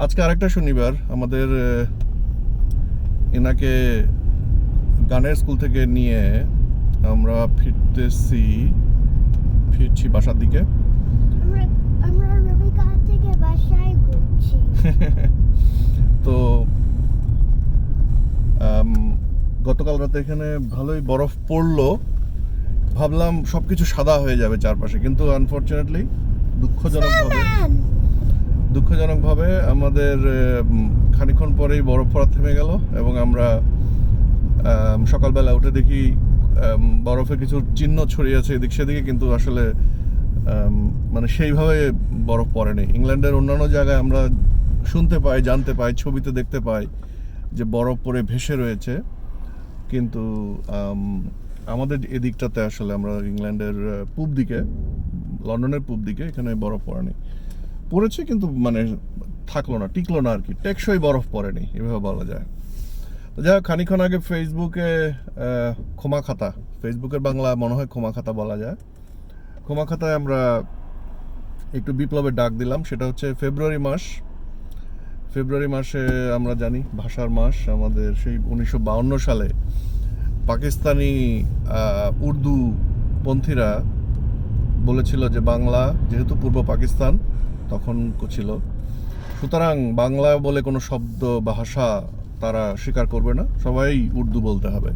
আজকে আরেকটা শনিবার আমাদের এনাকে গানের স্কুল থেকে নিয়ে আমরা ফিরতেছি ফিরছি বাসার দিকে। তো গতকাল রাতে এখানে ভালোই বরফ পড়ল। ভাবলাম সবকিছু সাদা হয়ে যাবে চারপাশে কিন্তু আনফর্চুনেটলি দুঃখজনকভাবে Snowman! দুঃখজনকভাবে আমাদের উম, খানিকক্ষণ পরেই বরফ পড়া থেমে গেল এবং আমরা সকালবেলা উঠে দেখি বরফে কিছু চিহ্ন ছড়িয়ে আছে এদিক সেদিকে কিন্তু আসলে মানে সেইভাবে বরফ পড়েনি। ইংল্যান্ডের অন্যান্য জায়গায় আমরা শুনতে পাই জানতে পাই ছবিতে দেখতে পাই যে বরফ পড়ে ভেসে রয়েছে। কিন্তু আমাদের এদিকটাতে আসলে আমরা ইংল্যান্ডের পূব দিকে লন্ডনের পূব দিকে এখানে বরফ পড়েনি। পড়েছে কিন্তু মানে থাকল না, টিকলো না আর কি। টেকসই বরফ পড়েনি, এভাবে বলা যায়। তো যাই হোক, খানিক্ষণ আগে ফেসবুকে ক্ষমা খাতা, ফেসবুকের বাংলা মনে হয় ক্ষমা খাতা বলা যায়। ক্ষমা খাতায় আমরা একটু বিপ্লবের ডাক দিলাম, সেটা হচ্ছে ফেব্রুয়ারি মাস। ফেব্রুয়ারি মাসে আমরা জানি, ভাষার মাস, আমাদের সেই উনিশশো সালে পাকিস্তানি উর্দু পন্থীরা বলেছিল যে বাংলা যেহেতু পূর্ব পাকিস্তান তখন ছিল। সুতরাং বাংলা বলে কোনো শব্দ বা ভাষা তারা স্বীকার করবে না। সবাই উর্দু বলতে হবে।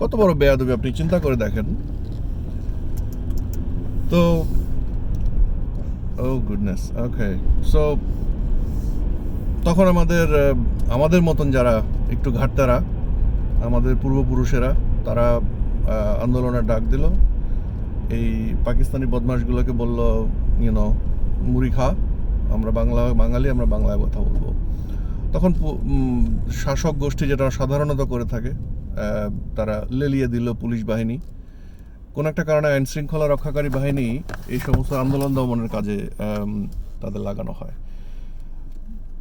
কত বড় বেয়াদবি, আপনি চিন্তা করে দেখেন। তো ও গুডনেস ওকে সো তখন আমাদের আমাদের মতন যারা একটু ঘাটতারা, আমাদের পূর্বপুরুষেরা, তারা আন্দোলনের ডাক দিল। এই পাকিস্তানি বদমাশগুলোকে বলল ইউনো মুড়ি খা আমরা বাংলা, বাঙালি, আমরা বাংলায় কথা বলব। তখন শাসক গোষ্ঠী যেটা সাধারণত করে থাকে তারা লেলিয়ে দিল পুলিশ বাহিনী। কোন একটা কারণে আইন শৃঙ্খলা রক্ষাকারী বাহিনী এই সমস্ত আন্দোলন দমনের কাজে তাদের লাগানো হয়।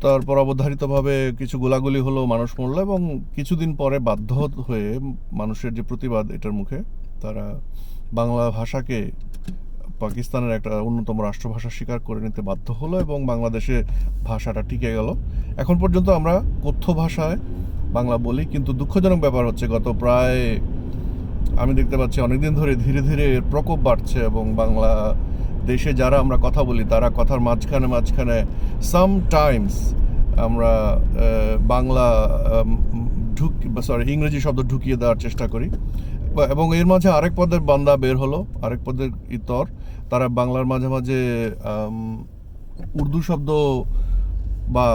তারপর অবধারিতভাবে কিছু গোলাগুলি হলো মানুষ মরলো এবং কিছুদিন পরে বাধ্য হয়ে মানুষের যে প্রতিবাদ এটার মুখে, তারা বাংলা ভাষাকে পাকিস্তানের একটা অন্যতম রাষ্ট্রভাষা স্বীকার করে নিতে বাধ্য হলো এবং বাংলাদেশে ভাষাটা টিকে গেল। এখন পর্যন্ত আমরা কথ্য ভাষায় বাংলা বলি, কিন্তু দুঃখজনক ব্যাপার হচ্ছে গত প্রায়, আমি দেখতে পাচ্ছি অনেকদিন ধরে ধীরে ধীরে এর প্রকোপ বাড়ছে এবং বাংলা দেশে যারা আমরা কথা বলি, তারা কথার মাঝখানে মাঝখানে সাম টাইমস আমরা বাংলা ঢুক সরি ইংরেজি শব্দ ঢুকিয়ে দেওয়ার চেষ্টা করি। এবং এর মাঝে আরেক পদের বান্দা বের হলো, আরেক পদের ইতর। তারা বাংলার মাঝে মাঝে উর্দু শব্দ বা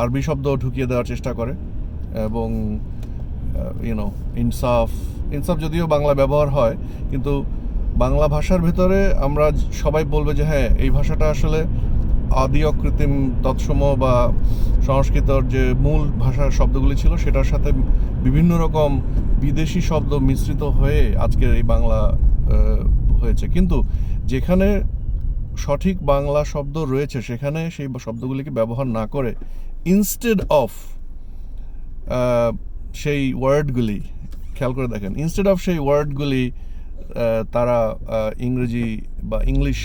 আরবি শব্দ ঢুকিয়ে দেওয়ার চেষ্টা করে, এবং ইউনো ইনসাফ ইনসাফ যদিও বাংলা ব্যবহার হয়, কিন্তু বাংলা ভাষার ভেতরে আমরা সবাই বলবে যে হ্যাঁ এই ভাষাটা আসলে আদি অকৃত্রিম তৎসম বা সংস্কৃতর যে মূল ভাষার শব্দগুলি ছিল, সেটার সাথে বিভিন্ন রকম বিদেশি শব্দ মিশ্রিত হয়ে আজকের এই বাংলা হয়েছে। কিন্তু যেখানে সঠিক বাংলা শব্দ রয়েছে, সেখানে সেই শব্দগুলিকে ব্যবহার না করে ইনস্টেড অফ সেই ওয়ার্ডগুলি খেয়াল করে দেখেন ইনস্টেড অফ সেই ওয়ার্ডগুলি তারা ইংরেজি বা ইংলিশ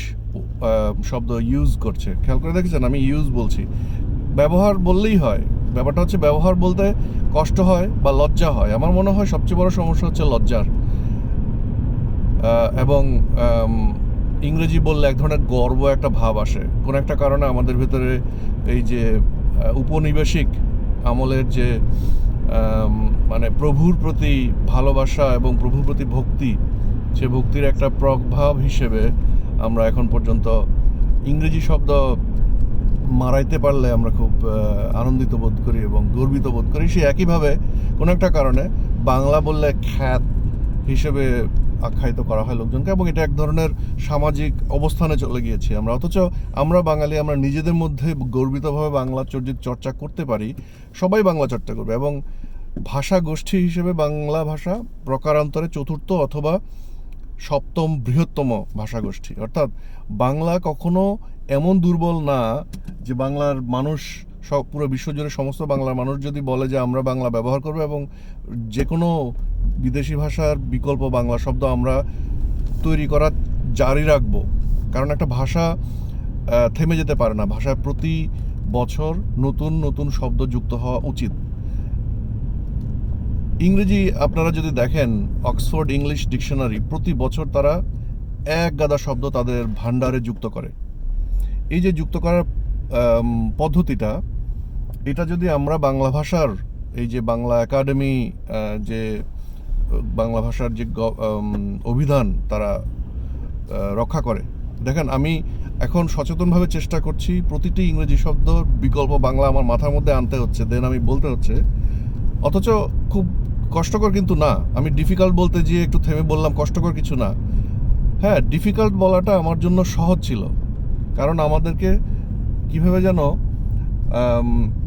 শব্দ ইউজ করছে। খেয়াল করে দেখেছেন? আমি ইউজ বলছি। ব্যবহার বললেই হয়। ব্যাপারটা হচ্ছে ব্যবহার বলতে কষ্ট হয় বা লজ্জা হয়। আমার মনে হয় সবচেয়ে বড় সমস্যা হচ্ছে লজ্জার। এবং ইংরেজি বললে এক ধরনের গর্ব একটা ভাব আসে। কোন একটা কারণে আমাদের ভেতরে এই যে উপনিবেশিক আমলের যে মানে প্রভুর প্রতি ভালোবাসা এবং প্রভুর প্রতি ভক্তি সে ভক্তির একটা প্রভাব হিসেবে আমরা এখন পর্যন্ত ইংরেজি শব্দ মারাইতে পারলে আমরা খুব আনন্দিত বোধ করি এবং গর্বিত বোধ করি। সে একইভাবে কোনো একটা কারণে বাংলা বললে খ্যাত হিসেবে আখ্যায়িত করা হয় লোকজনকে এবং এটা এক ধরনের সামাজিক অবস্থানে চলে গিয়েছি। আমরা অথচ আমরা বাঙালি, আমরা নিজেদের মধ্যে গর্বিতভাবে বাংলা চর্চিত চর্চা করতে পারি, সবাই বাংলা চর্চা করবে এবং ভাষা গোষ্ঠী হিসেবে বাংলা ভাষা প্রকারান্তরে চতুর্থ অথবা সপ্তম বৃহত্তম ভাষাগোষ্ঠী। অর্থাৎ বাংলা কখনো এমন দুর্বল না যে বাংলার মানুষ সব পুরো বিশ্বজুড়ে সমস্ত বাংলার মানুষ যদি বলে যে আমরা বাংলা ব্যবহার করব এবং যে কোনো বিদেশি ভাষার বিকল্প বাংলা শব্দ আমরা তৈরি করা জারি রাখব। কারণ একটা ভাষা থেমে যেতে পারে না। ভাষার প্রতি বছর নতুন নতুন শব্দ যুক্ত হওয়া উচিত। ইংরেজি আপনারা যদি দেখেন, অক্সফোর্ড ইংলিশ ডিকশনারি প্রতি বছর তারা এক গাদা শব্দ তাদের ভান্ডারে যুক্ত করে। এই যে যুক্ত করার পদ্ধতিটা, এটা যদি আমরা বাংলা ভাষার এই যে বাংলা একাডেমি যে বাংলা ভাষার যে অভিধান তারা রক্ষা করে। দেখেন, আমি এখন সচেতনভাবে চেষ্টা করছি প্রতিটি ইংরেজি শব্দ বিকল্প বাংলা আমার মাথার মধ্যে আনতে হচ্ছে, দেন আমি বলতে হচ্ছে অথচ খুব কষ্টকর কিন্তু না। আমি ডিফিকাল্ট বলতে গিয়ে একটু থেমে বললাম, কষ্টকর কিছু না। হ্যাঁ ডিফিকাল্ট বলাটা আমার জন্য সহজ ছিল। কারণ আমাদেরকে কীভাবে যেন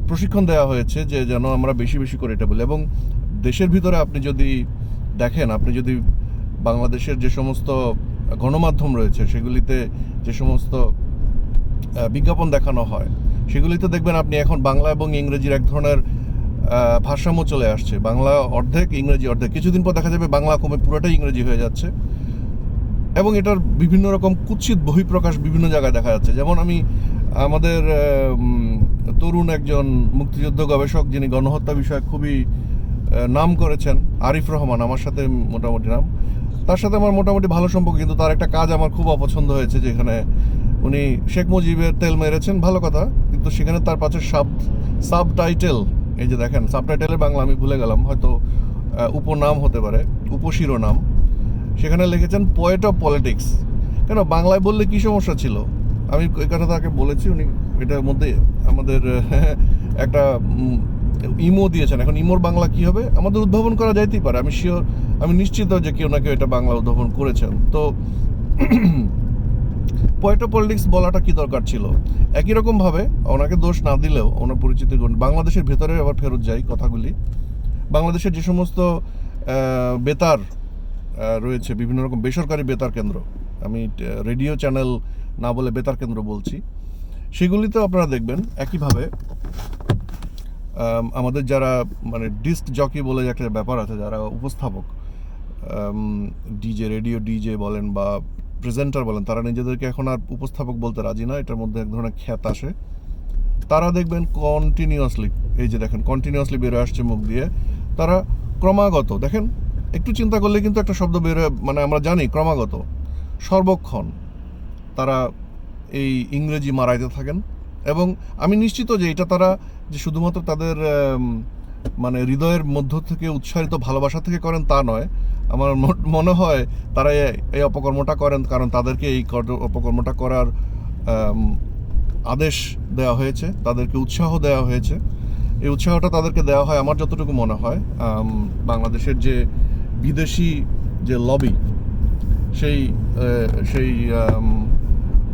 প্রশিক্ষণ দেওয়া হয়েছে যে যেন আমরা বেশি বেশি করে এটা বলি। এবং দেশের ভিতরে আপনি যদি দেখেন, আপনি যদি বাংলাদেশের যে সমস্ত গণমাধ্যম রয়েছে, সেগুলিতে যে সমস্ত বিজ্ঞাপন দেখানো হয়, সেগুলিতে দেখবেন আপনি এখন বাংলা এবং ইংরেজির এক ধরনের ভারসাম্য চলে আসছে। বাংলা অর্ধেক, ইংরেজি অর্ধেক। কিছুদিন পর দেখা যাবে বাংলা কমে পুরোটাই ইংরেজি হয়ে যাচ্ছে। এবং এটার বিভিন্ন রকম কুৎসিত বহিঃপ্রকাশ বিভিন্ন জায়গায় দেখা যাচ্ছে। যেমন আমি আমাদের তরুণ একজন মুক্তিযুদ্ধ গবেষক যিনি গণহত্যা বিষয়ে খুবই নাম করেছেন, আরিফ রহমান, আমার সাথে মোটামুটি নাম। তার সাথে আমার মোটামুটি ভালো সম্পর্ক, কিন্তু তার একটা কাজ আমার খুব অপছন্দ হয়েছে যেখানে উনি শেখ মুজিবের তেল মেরেছেন, ভালো কথা। কিন্তু সেখানে তার পাশে সাব সাব টাইটেল এই যে দেখেন সাব টাইটেলের বাংলা আমি ভুলে গেলাম, হয়তো উপনাম হতে পারে, উপশিরোনাম। সেখানে লিখেছেন পোয়েট অফ পলিটিক্স কেন, বাংলায় বললে কি সমস্যা ছিল? আমি এই কথা তাকে বলেছি, উনি এটার মধ্যে আমাদের, একটা ইমো দিয়েছেন। এখন ইমোর বাংলা কি হবে? আমাদের উদ্ভাবন করা যাইতেই পারে। আমি শিওর আমি নিশ্চিত যে কেউ না কেউ এটা বাংলা উদ্ভাবন করেছেন। তো পোয়েট পলিটিক্স বলাটা কি দরকার ছিল? একই রকমভাবে ওনাকে দোষ না দিলেও ওনার পরিচিতি গুণ- বাংলাদেশের ভেতরে আবার ফেরত যাই কথাগুলি। বাংলাদেশের যে সমস্ত বেতার রয়েছে, বিভিন্ন রকম বেসরকারি বেতার কেন্দ্র, আমি রেডিও চ্যানেল না বলে বেতার কেন্দ্র বলছি সেগুলিতেও আপনারা দেখবেন একইভাবে আমাদের যারা মানে ডিস্ক জকি বলে একটা ব্যাপার আছে, যারা উপস্থাপক ডিজে রেডিও ডিজে বলেন বা প্রেজেন্টার বলেন, তারা নিজেদেরকে এখন আর উপস্থাপক বলতে রাজি না, এটার মধ্যে এক ধরনের খ্যাত আসে। তারা দেখবেন কন্টিনিউয়াসলি এই যে দেখেন কন্টিনিউয়াসলি বেরো আসছে মুখ দিয়ে। তারা ক্রমাগত, দেখেন, একটু চিন্তা করলে কিন্তু একটা শব্দ বেরো মানে আমরা জানি ক্রমাগত, সর্বক্ষণ তারা এই ইংরেজি মারাইতে থাকেন। এবং আমি নিশ্চিত যে এটা তারা, যে শুধুমাত্র তাদের মানে হৃদয়ের মধ্য থেকে উৎসাহিত ভালোবাসা থেকে করেন তা নয়। আমার মনে হয় তারা এই অপকর্মটা করেন কারণ তাদেরকে এই কর- অপকর্মটা করার আদেশ দেওয়া হয়েছে, তাদেরকে উৎসাহ দেওয়া হয়েছে। এই উৎসাহটা তাদেরকে দেওয়া হয় আমার যতটুকু মনে হয়। বাংলাদেশের যে বিদেশি যে লবি, সেই সেই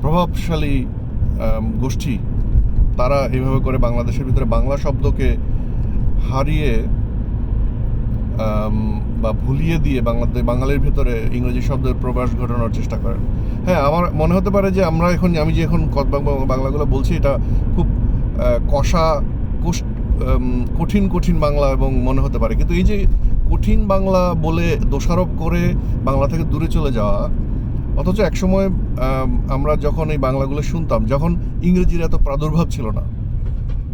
প্রভাবশালী গোষ্ঠী, তারা এইভাবে করে বাংলাদেশের ভিতরে বাংলা শব্দকে হারিয়ে বা ভুলিয়ে দিয়ে বাংলাদেশ বাঙালির ভিতরে ইংরেজি শব্দের প্রবাস ঘটানোর চেষ্টা করেন। হ্যাঁ আমার মনে হতে পারে যে আমরা এখন আমি যে এখন বাংলাগুলো বলছি এটা খুব কষা কঠিন কঠিন বাংলা এবং মনে হতে পারে। কিন্তু এই যে কঠিন বাংলা বলে দোষারোপ করে বাংলা থেকে দূরে চলে যাওয়া অথচ একসময় আম, আমরা যখন এই বাংলাগুলো শুনতাম যখন ইংরেজির এত প্রাদুর্ভাব ছিল না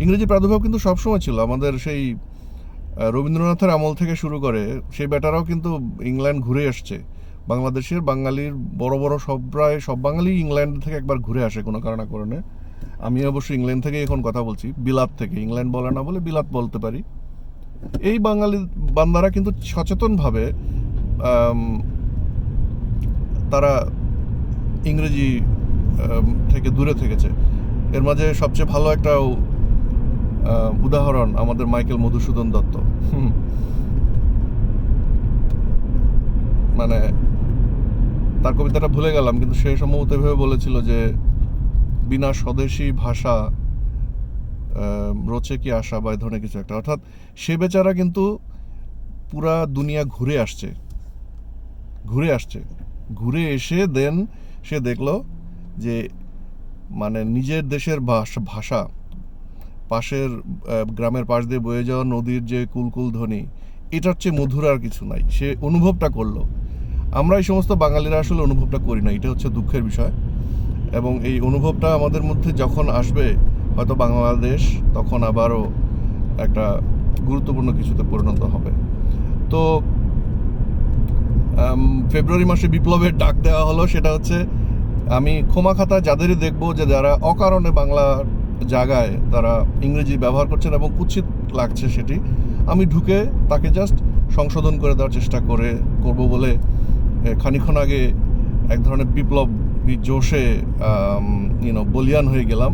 ইংরেজি প্রাদুর্ভাব কিন্তু সবসময় ছিল। আমাদের সেই রবীন্দ্রনাথের আমল থেকে শুরু করে সেই বেটারাও কিন্তু ইংল্যান্ড ঘুরে আসছে। বাংলাদেশের, বাঙালির বড় বড় সব, প্রায় সব বাঙালি ইংল্যান্ড থেকে একবার ঘুরে আসে কোনো কারণে কারণে। আমি অবশ্য ইংল্যান্ড থেকে এখন কথা বলছি, বিলাত থেকে। ইংল্যান্ড বলে না বলে বিলাত বলতে পারি। এই বাঙালি বান্দারা কিন্তু সচেতনভাবে তারা ইংরেজি থেকে দূরে থেকেছে। এর মাঝে সবচেয়ে ভালো একটা উদাহরণ, আমাদের মাইকেল মধুসূদন দত্ত। মানে তার কবিতাটা ভুলে গেলাম, কিন্তু সে সম্ভবত এভাবে বলেছিল যে, বিনা স্বদেশী ভাষা রচে কি আশা বা ধরনের কিছু একটা। অর্থাৎ সে বেচারা কিন্তু পুরা দুনিয়া ঘুরে আসছে। ঘুরে আসছে। ঘুরে এসে দেন, সে দেখল যে মানে নিজের দেশের ভাষা পাশের গ্রামের পাশ দিয়ে বয়ে যাওয়া নদীর যে কুলকুল ধ্বনি, এটার চেয়ে মধুর আর কিছু নাই। সে অনুভবটা করল। আমরা এই সমস্ত বাঙালিরা আসলে অনুভবটা করি না, এটা হচ্ছে দুঃখের বিষয়। এবং এই অনুভবটা আমাদের মধ্যে যখন আসবে, হয়তো বাংলাদেশ তখন আবারও একটা গুরুত্বপূর্ণ কিছুতে পরিণত হবে। তো ফেব্রুয়ারি মাসে বিপ্লবের ডাক দেওয়া হলো, সেটা হচ্ছে, আমি ক্ষমা খাতা যাদেরই দেখব যে যারা অকারণে বাংলা জায়গায় তারা ইংরেজি ব্যবহার করছেন এবং কুৎসিত লাগছে সেটি, আমি ঢুকে তাকে জাস্ট সংশোধন করে দেওয়ার চেষ্টা করে, করব বলে খানিক্ষণ আগে এক ধরনের বিপ্লব জোশে ইউনো বলিয়ান হয়ে গেলাম।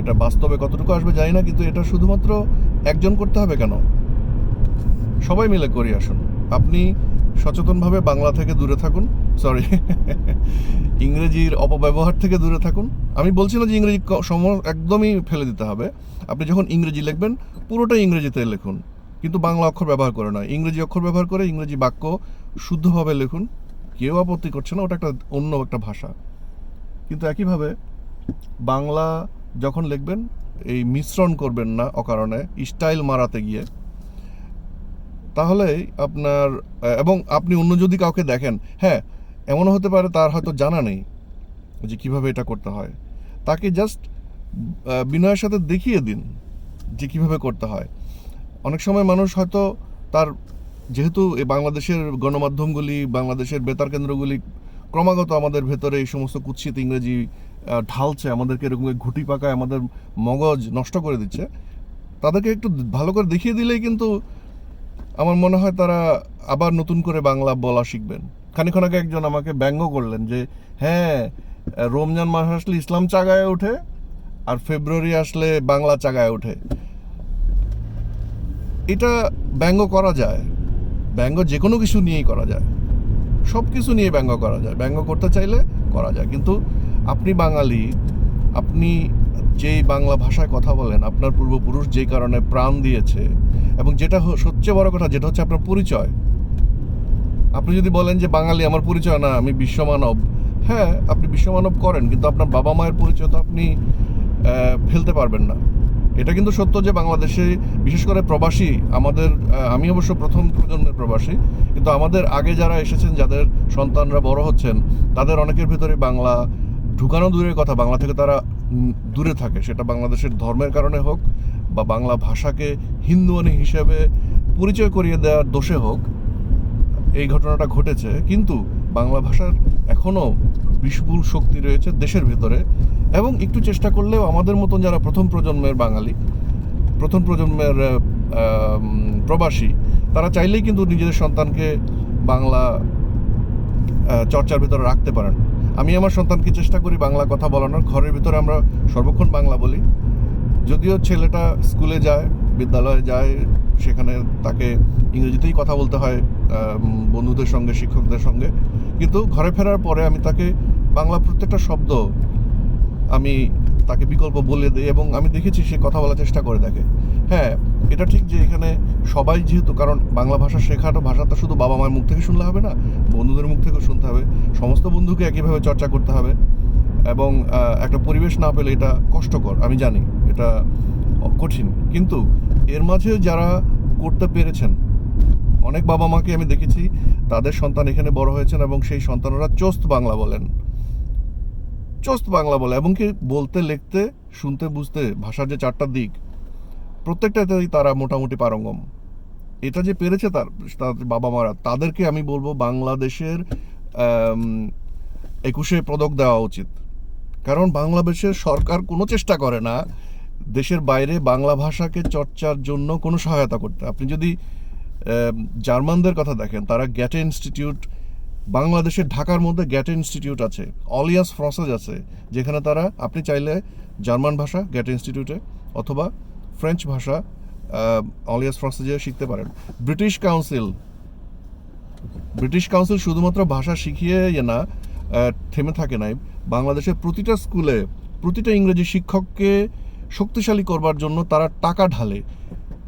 এটা বাস্তবে কতটুকু আসবে জানি না, কিন্তু এটা শুধুমাত্র একজন করতে হবে কেন? সবাই মিলে করি, আসুন। আপনি সচেতনভাবে বাংলা থেকে দূরে থাকুন। সরি ইংরেজির অপব্যবহার থেকে দূরে থাকুন। আমি বলছি না যে ইংরেজি সম একদমই ফেলে দিতে হবে। আপনি যখন ইংরেজি লিখবেন, পুরোটাই ইংরেজিতে লিখুন। কিন্তু বাংলা অক্ষর ব্যবহার করে না ইংরেজি অক্ষর ব্যবহার করে ইংরেজি বাক্য শুদ্ধভাবে লিখুন। কেউ আপত্তি করছে না, ওটা একটা অন্য একটা ভাষা। কিন্তু একইভাবে বাংলা যখন লিখবেন, এই মিশ্রণ করবেন না অকারণে, স্টাইল মারাতে গিয়ে তাহলে আপনার এবং আপনি অন্য যদি কাউকে দেখেন হ্যাঁ এমনও হতে পারে তার হয়তো জানা নেই যে কীভাবে এটা করতে হয়। তাকে জাস্ট বিনয়ের সাথে দেখিয়ে দিন যে কীভাবে করতে হয়। অনেক সময় মানুষ হয়তো তার, যেহেতু এই বাংলাদেশের গণমাধ্যমগুলি, বাংলাদেশের বেতার কেন্দ্রগুলি ক্রমাগত আমাদের ভেতরে এই সমস্ত কুৎসিত ইংরেজি ঢালছে, আমাদেরকে এরকম ঘুটি পাকায়, আমাদের মগজ নষ্ট করে দিচ্ছে, তাদেরকে একটু ভালো করে দেখিয়ে দিলেই কিন্তু আমার মনে হয় তারা আবার নতুন করে বাংলা বলা শিখবেন। খানিক্ষণ আগে একজন আমাকে ব্যঙ্গ করলেন যে হ্যাঁ রমজান মাস আসলে ইসলাম চাগায় ওঠে আর ফেব্রুয়ারি আসলে বাংলা চাগায় ওঠে। এটা ব্যঙ্গ করা যায়। ব্যঙ্গ যে কোনো কিছু নিয়েই করা যায়। সব কিছু নিয়ে ব্যঙ্গ করা যায়। ব্যঙ্গ করতে চাইলে করা যায়। কিন্তু আপনি বাঙালি, আপনি যেই বাংলা ভাষায় কথা বলেন, আপনার পূর্বপুরুষ যেই কারণে প্রাণ দিয়েছে, এবং যেটা সবচেয়ে বড় কথা যেটা হচ্ছে আপনার পরিচয়। আপনি যদি বলেন যে বাঙালি, আমার পরিচয় না, আমি বিশ্বমানব। হ্যাঁ আপনি বিশ্বমানব করেন, কিন্তু আপনার বাবা মায়ের পরিচয় তো আপনি ফেলতে পারবেন না। এটা কিন্তু সত্য যে বাংলাদেশে, বিশেষ করে প্রবাসী, আমাদের আমি অবশ্য প্রথম প্রজন্মের প্রবাসী, কিন্তু আমাদের আগে যারা এসেছেন, যাদের সন্তানরা বড় হচ্ছেন, তাদের অনেকের ভিতরে বাংলা ঢুকানো দূরের কথা, বাংলা থেকে তারা দূরে থাকে। সেটা বাংলাদেশের ধর্মের কারণে হোক বা বাংলা ভাষাকে হিন্দুয়ানি হিসেবে পরিচয় করিয়ে দেওয়ার দোষে হোক, এই ঘটনাটা ঘটেছে। কিন্তু বাংলা ভাষার এখনও বিপুল শক্তি রয়েছে দেশের ভিতরে। এবং একটু চেষ্টা করলেও আমাদের মতন যারা প্রথম প্রজন্মের বাঙালি, প্রথম প্রজন্মের প্রবাসী, তারা চাইলেই কিন্তু নিজেদের সন্তানকে বাংলা চর্চার ভিতরে রাখতে পারেন। আমি আমার সন্তানকে চেষ্টা করি বাংলা কথা বলানোর। ঘরের ভিতরে আমরা সর্বক্ষণ বাংলা বলি। যদিও ছেলেটা স্কুলে যায়, বিদ্যালয়ে যায়, সেখানে তাকে ইংরেজিতেই কথা বলতে হয় বন্ধুদের সঙ্গে, শিক্ষকদের সঙ্গে। কিন্তু ঘরে ফেরার পরে আমি তাকে বাংলা প্রত্যেকটা শব্দ আমি তাকে বিকল্প বলে দেয় এবং আমি দেখেছি সে কথা বলার চেষ্টা করে দেখে। হ্যাঁ এটা ঠিক যে এখানে সবাই যেহেতু, কারণ বাংলা ভাষা শেখাটা ভাষাটা শুধু বাবা মায়ের মুখ থেকে শুনলে হবে না, বন্ধুদের মুখ থেকেও শুনতে হবে। সমস্ত বন্ধুকে একইভাবে চর্চা করতে হবে এবং একটা পরিবেশ না পেলে এটা কষ্টকর, আমি জানি, এটা কঠিন। কিন্তু এর মাঝে যারা করতে পেরেছেন, অনেক বাবা মাকে আমি দেখেছি, তাদের সন্তান এখানে বড় হয়েছেন এবং সেই সন্তানরা চোস্ত বাংলা বলেন। চোস্ত বাংলা বলে, এবং কি বলতে, লিখতে, শুনতে, বুঝতে ভাষার যে চারটা দিক, প্রত্যেকটাতেই তারা মোটামুটি পারঙ্গম। এটা যে পেরেছে তার তার বাবা মারা, তাদেরকে আমি বলব বাংলাদেশের একুশে পদক দেওয়া উচিত। কারণ বাংলাদেশের সরকার কোনো চেষ্টা করে না দেশের বাইরে বাংলা ভাষাকে চর্চার জন্য কোনো সহায়তা করতে। আপনি যদি জার্মানদের কথা দেখেন, তারা গ্যাটে ইনস্টিটিউট বাংলাদেশের ঢাকার মধ্যে গ্যাটে ইনস্টিটিউট আছে, অলিয়াস ফ্রসেজ আছে, যেখানে তারা, আপনি চাইলে জার্মান ভাষা গ্যাটে ইনস্টিটিউটে অথবা ফ্রেঞ্চ ভাষা অলিয়াস ফ্রসেজে শিখতে পারেন। ব্রিটিশ কাউন্সিল ব্রিটিশ কাউন্সিল শুধুমাত্র ভাষা শিখিয়ে ইয়ে না থেমে থাকে নাই। বাংলাদেশের প্রতিটা স্কুলে প্রতিটা ইংরেজি শিক্ষককে শক্তিশালী করবার জন্য তারা টাকা ঢালে,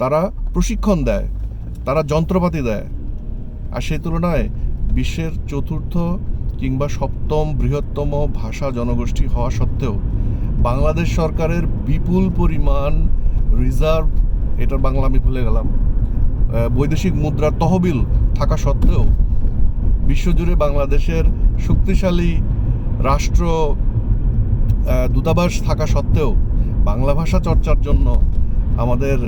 তারা প্রশিক্ষণ দেয়, তারা যন্ত্রপাতি দেয়। আর সেই তুলনায় বিশ্বের চতুর্থ কিংবা সপ্তম বৃহত্তম ভাষা জনগোষ্ঠী হওয়া সত্ত্বেও বাংলাদেশ সরকারের বিপুল পরিমাণ রিজার্ভ, এটার বাংলা আমি ভুলে গেলাম বৈদেশিক মুদ্রার তহবিল থাকা সত্ত্বেও বিশ্বজুড়ে বাংলাদেশের শক্তিশালী রাষ্ট্র দূতাবাস থাকা সত্ত্বেও বাংলা ভাষা চর্চার জন্য আমাদের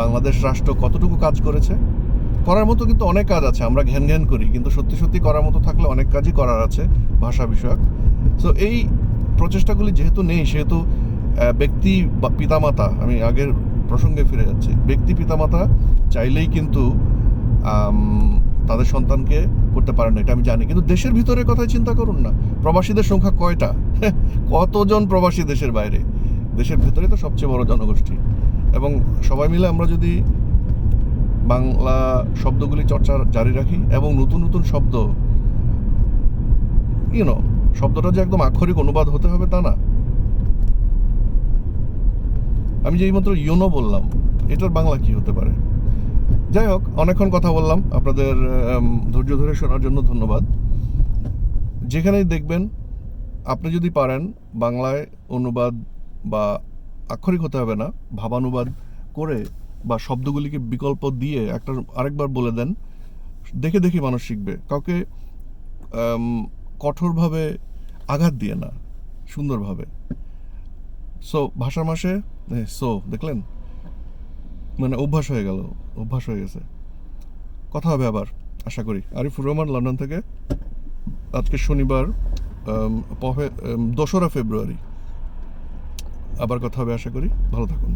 বাংলাদেশ রাষ্ট্র কতটুকু কাজ করেছে? করার মতো কিন্তু অনেক কাজ আছে, আমরা ঘ্যান ঘ্যান করি, কিন্তু সত্যি সত্যি করার মতো থাকলে অনেক কাজই করার আছে ভাষা বিষয়ক। সো এই প্রচেষ্টাগুলি যেহেতু নেই, সেহেতু ব্যক্তি বা পিতামাতা, আমি আগের প্রসঙ্গে ফিরে যাচ্ছি, ব্যক্তি পিতামাতা চাইলেই কিন্তু তাদের সন্তানকে করতে পারে না, এটা আমি জানি। কিন্তু দেশের ভিতরে কথাই চিন্তা করুন না, প্রবাসীদের সংখ্যা কয়টা? কতজন প্রবাসী দেশের বাইরে? দেশের ভেতরে তো সবচেয়ে বড় জনগোষ্ঠী। এবং সবাই মিলে আমরা যদি বাংলা শব্দগুলি চর্চা জারি রাখি এবং নতুন নতুন শব্দ ইউনো শব্দটা যে একদম আক্ষরিক অনুবাদ হতে হবে তা না। আমি যে এইমাত্র ইউনো বললাম, এটার বাংলা কি হতে পারে? যাই হোক, অনেকক্ষণ কথা বললাম, আপনাদের ধৈর্য ধরে শোনার জন্য ধন্যবাদ। যেখানেই দেখবেন, আপনি যদি পারেন, বাংলায় অনুবাদ বা আক্ষরিক হতে হবে না, ভাবানুবাদ করে বা শব্দগুলিকে বিকল্প দিয়ে একটা আরেকবার বলে দেন, দেখে দেখে মানুষ শিখবে। কাউকে কঠোরভাবে আঘাত দিয়ে না, সুন্দরভাবে। সো ভাষা মাসে সো দেখলেন? মানে অভ্যাস হয়ে গেল, অভ্যাস হয়ে গেছে। কথা হবে আবার, আশা করি। আরিফুর রহমান, লন্ডন থেকে। আজকে শনিবার দোসরা ফেব্রুয়ারি। আবার কথা হবে, আশা করি। ভালো থাকুন।